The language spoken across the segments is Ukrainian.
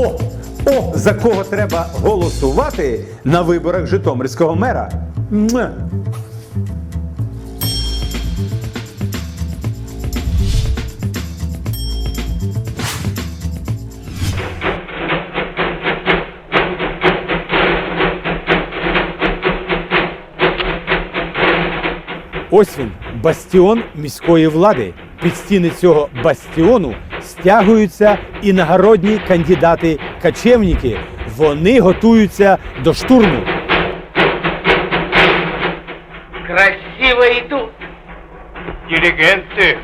О! О, за кого треба голосувати на виборах Житомирського мера. Муа! Ось він, бастіон міської влади. Під стіни цього бастіону стягуються іногородні кандидати-качевники. Вони готуються до штурму. Красиво идут. Диригенты.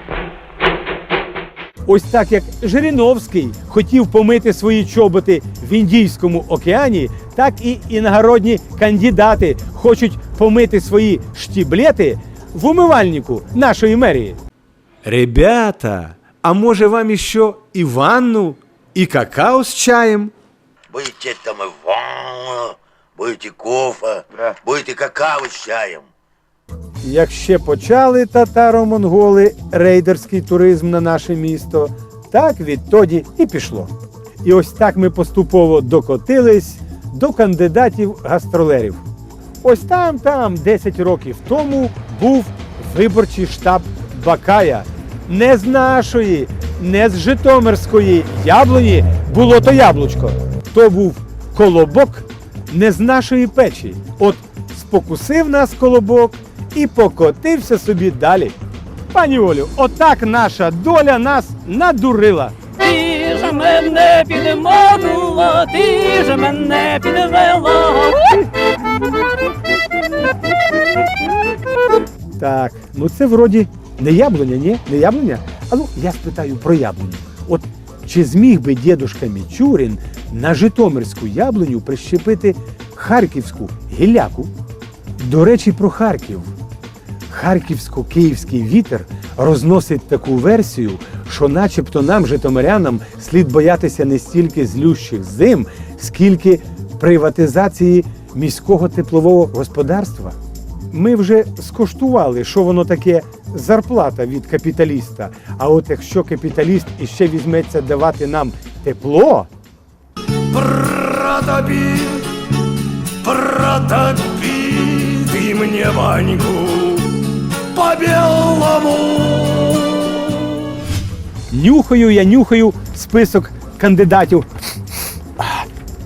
Ось так як Жириновський хотів помити свої чоботи в Індійському океані, так і іногородні кандидати хочуть помити свої штіблети в умивальнику нашої мерії. Ребята, а може вам іще і ванну, і какао з чаєм? Будете там и ванну, будете кофе, будете какао с чаем. Як ще почали татаро-монголи рейдерський туризм на наше місто, так відтоді і пішло. І ось так ми поступово докотились до кандидатів-гастролерів. Ось там, там, 10 років тому, був виборчий штаб Бакая. Не з нашої, не з Житомирської яблуні було то яблучко. То був колобок не з нашої печі. От спокусив нас колобок і покотився собі далі. Пані Олю, отак наша доля нас надурила. Ти ж мене підманула, ти ж мене підвела. Так, ну це вроді не яблуня, ні? Не яблуня? А ну я спитаю про яблуню. От чи зміг би дідушка Мічурін на Житомирську яблуню прищепити харківську гіляку? До речі, про Харків. Харківсько-київський вітер розносить таку версію, що начебто нам, житомирянам, слід боятися не стільки злющих зим, скільки приватизації міського теплового господарства. Ми вже скуштували, що воно таке зарплата від капіталіста. А от якщо капіталіст іще візьметься давати нам тепло, Протопи, протопи ты мне Ваньку по-белому. нюхаю я нюхаю список кандидатів.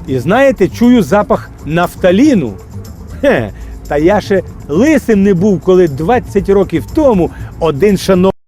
І знаєте, чую запах нафталіну. Хе, та я ще лисим не був, коли 20 років тому один шановний